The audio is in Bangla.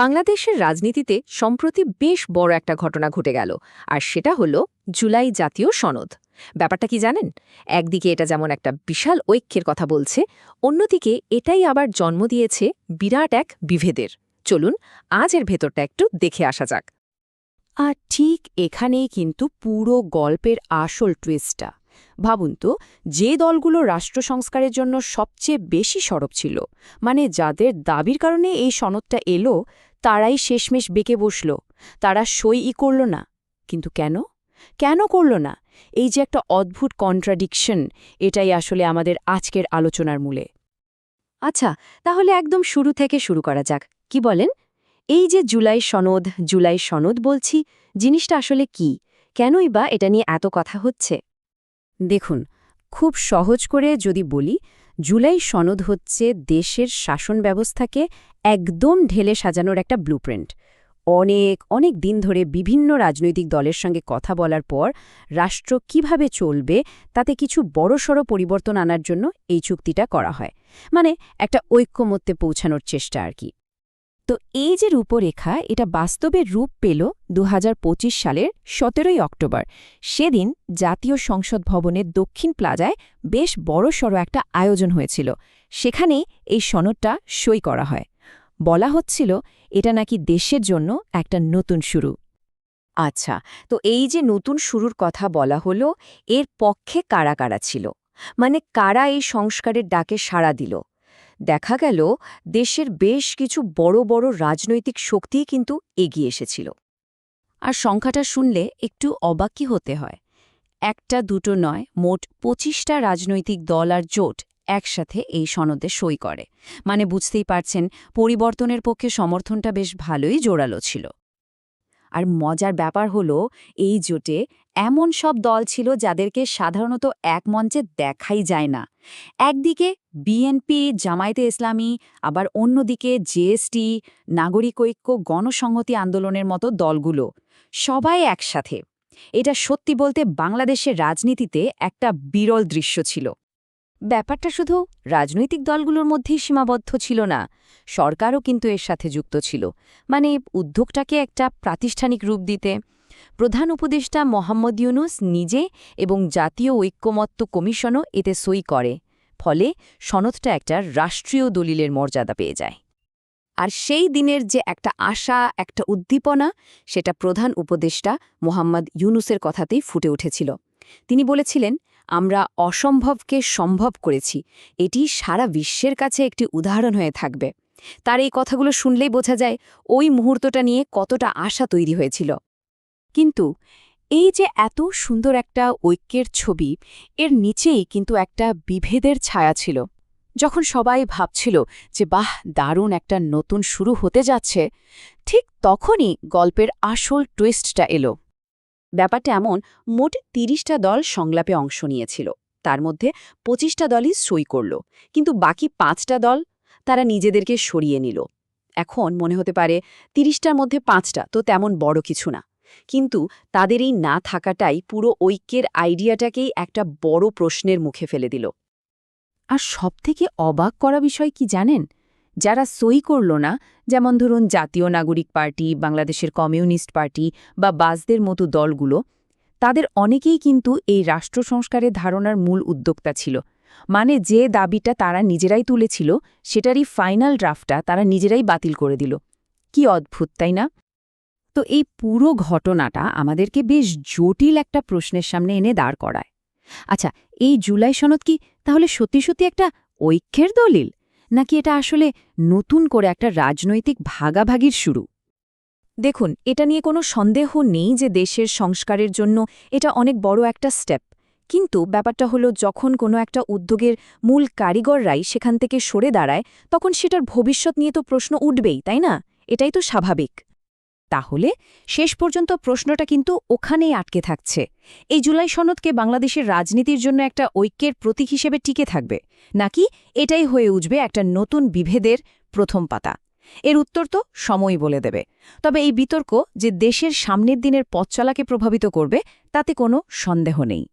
বাংলাদেশের রাজনীতিতে সম্প্রতি বেশ বড় একটা ঘটনা ঘটে গেল, আর সেটা হলো জুলাই জাতীয় সনদ। ব্যাপারটা কি জানেন? একদিকে এটা যেমন একটা বিশাল ঐক্যের কথা বলছে, অন্যদিকে এটাই আবার জন্ম দিয়েছে বিরাট এক বিভেদের। চলুন, আজ এর ভেতরটা একটু দেখে আসা যাক। আর ঠিক এখানেই কিন্তু পুরো গল্পের আসল টুইস্টটা ভাবুন তো, যে দলগুলো রাষ্ট্র সংস্কারের জন্য সবচেয়ে বেশি সরব ছিল মানে যাদের দাবির কারণে এই সনদটা এলো, তারাই শেষমেশ বেঁকে বসল, তারা সইই করল না। কিন্তু কেন? কেন করল না? এই যে একটা অদ্ভুত কন্ট্রাডিকশন এটাই আসলে আমাদের আজকের আলোচনার মূলে। আচ্ছা তাহলে একদম শুরু থেকে শুরু করা যাক, কি বলেন? এই যে জুলাই সনদ জুলাই সনদ বলছি, জিনিসটা আসলে কি? কেনই বা এটা নিয়ে এত কথা হচ্ছে? দেখুন, খুব সহজ করে যদি বলি, জুলাই সনদ হচ্ছে দেশের শাসন ব্যবস্থাকে একদম ঢেলে সাজানোর একটা ব্লুপ্রিন্ট অনেক অনেক দিন ধরে বিভিন্ন রাজনৈতিক দলের সঙ্গে কথা বলার পর রাষ্ট্র কীভাবে চলবে তাতে কিছু বড়সড় পরিবর্তন আনার জন্য এই চুক্তিটা করা হয়। মানে একটা ঐক্যমত্যে পৌঁছানোর চেষ্টা আর কি। তো এই যে রূপরেখা, এটা বাস্তবে রূপ পেল দু হাজার পঁচিশ সালের সতেরোই অক্টোবর। সেদিন জাতীয় সংসদ ভবনের দক্ষিণ প্লাজায় বেশ বড়সড় একটা আয়োজন হয়েছিল। সেখানেই এই সনদটা সই করা হয়। বলা হচ্ছিল, এটা নাকি দেশের জন্য একটা নতুন শুরু। আচ্ছা তো এই যে নতুন শুরুর কথা বলা হলো, এর পক্ষে কারা কারা ছিল? মানে কারা এই সংস্কারের ডাকে সাড়া দিল? দেখা গেল দেশের বেশ কিছু বড় বড় রাজনৈতিক শক্তিই কিন্তু এগিয়ে এসেছিল। আর সংখ্যাটা শুনলে একটু অবাকই হতে হয়। একটা দুটো নয়, মোট পঁচিশটা রাজনৈতিক দল আর জোট একসাথে এই সনদে সই করে। মানে বুঝতেই পারছেন, পরিবর্তনের পক্ষে সমর্থনটা বেশ ভালোই জোরালো ছিল। আর মজার ব্যাপার হলো, এই জোটে এমন সব দল ছিল যাদেরকে সাধারণত এক মঞ্চে দেখাই যায় না। একদিকে বিএনপি জামায়াতে ইসলামী, আবার অন্যদিকে জেএসটি নাগরিক ঐক্য, গণসংহতি আন্দোলনের মতো দলগুলো। সবাই একসাথে। এটা সত্যি বলতে বাংলাদেশের রাজনীতিতে একটা বিরল দৃশ্য ছিল। ব্যাপারটা শুধু রাজনৈতিক দলগুলোর মধ্যেই সীমাবদ্ধ ছিল না, সরকারও কিন্তু এর সাথে যুক্ত ছিল। মানে উদ্যোগটাকে একটা প্রাতিষ্ঠানিক রূপ দিতে প্রধান উপদেষ্টা মোহাম্মদ ইউনুস নিজে এবং জাতীয় ঐক্যমত্য কমিশনও এতে সই করে, ফলে সনদটা একটা রাষ্ট্রীয় দলিলের মর্যাদা পেয়ে যায়। আর সেই দিনের যে একটা আশা, একটা উদ্দীপনা, সেটা প্রধান উপদেষ্টা মোহাম্মদ ইউনুসের কথাতেই ফুটে উঠেছিল। তিনি বলেছিলেন, আমরা অসম্ভবকে সম্ভব করেছি। এটি সারা বিশ্বের কাছে একটি উদাহরণ হয়ে থাকবে। তার এই কথাগুলো শুনলেই বোঝা যায়, ওই মুহূর্তটা নিয়ে কতটা আশা তৈরি হয়েছিল। কিন্তু এই যে এত সুন্দর একটা ঐক্যের ছবি, এর নিচেই কিন্তু একটা বিভেদের ছায়া ছিল। যখন সবাই ভাবছিল যে, বাহ, দারুণ একটা নতুন শুরু হতে যাচ্ছে, ঠিক তখনই গল্পের আসল টুইস্টটা এলো। ব্যাপারটা এমন, মোট তিরিশটা দল সংলাপে অংশ নিয়েছিল। তার মধ্যে পঁচিশটা দলই সই করল, কিন্তু বাকি পাঁচটা দল তারা নিজেদেরকে সরিয়ে নিল। এখন মনে হতে পারে তিরিশটার মধ্যে পাঁচটা তো তেমন বড় কিছু না। কিন্তু তাদের এই না থাকাটাই পুরো ঐক্যের আইডিয়াটাকেই একটা বড় প্রশ্নের মুখে ফেলে দিল। আর সবথেকে অবাক করা বিষয় কি জানেন? যারা সই করল না, যেমন ধরুন জাতীয় নাগরিক পার্টি, বাংলাদেশের কমিউনিস্ট পার্টি বা বাসদের মতো দলগুলো, তাদের অনেকেই কিন্তু এই রাষ্ট্র সংস্কারের ধারণার মূল উদ্যোক্তা ছিল। মানে যে দাবিটা তারা নিজেরাই তুলেছিল, সেটারই ফাইনাল ড্রাফটটা তারা নিজেরাই বাতিল করে দিল। কি অদ্ভুত, তাই না? তো এই পুরো ঘটনাটা আমাদেরকে বেশ জটিল একটা প্রশ্নের সামনে এনে দাঁড় করায়। আচ্ছা এই জুলাই সনদ কি তাহলে সত্যি সত্যি একটা ঐক্যের দলিল? নাকি এটা আসলে নতুন করে একটা রাজনৈতিক ভাগাভাগির শুরু? দেখুন, এটা নিয়ে কোনো সন্দেহ নেই যে দেশের সংস্কারের জন্য এটা অনেক বড় একটা স্টেপ। কিন্তু ব্যাপারটা হলো, যখন কোনো একটা উদ্যোগের মূল কারিগররাই সেখান থেকে সরে দাঁড়ায়, তখন সেটার ভবিষ্যৎ নিয়ে তো প্রশ্ন উঠবেই, তাই না? এটাই তো স্বাভাবিক। তাহলে শেষ পর্যন্ত প্রশ্নটা কিন্তু ওখানেই আটকে থাকছে। এই জুলাই সনদকে বাংলাদেশের রাজনীতির জন্য একটা ঐক্যের প্রতীক হিসেবে টিকে থাকবে। নাকি এটাই হয়ে উঠবে একটা নতুন বিভেদের প্রথম পাতা? এর উত্তর তো সময় বলে দেবে। তবে এই বিতর্ক যে দেশের সামনের দিনের পথচলাকে প্রভাবিত করবে, তাতে কোনো সন্দেহ নেই।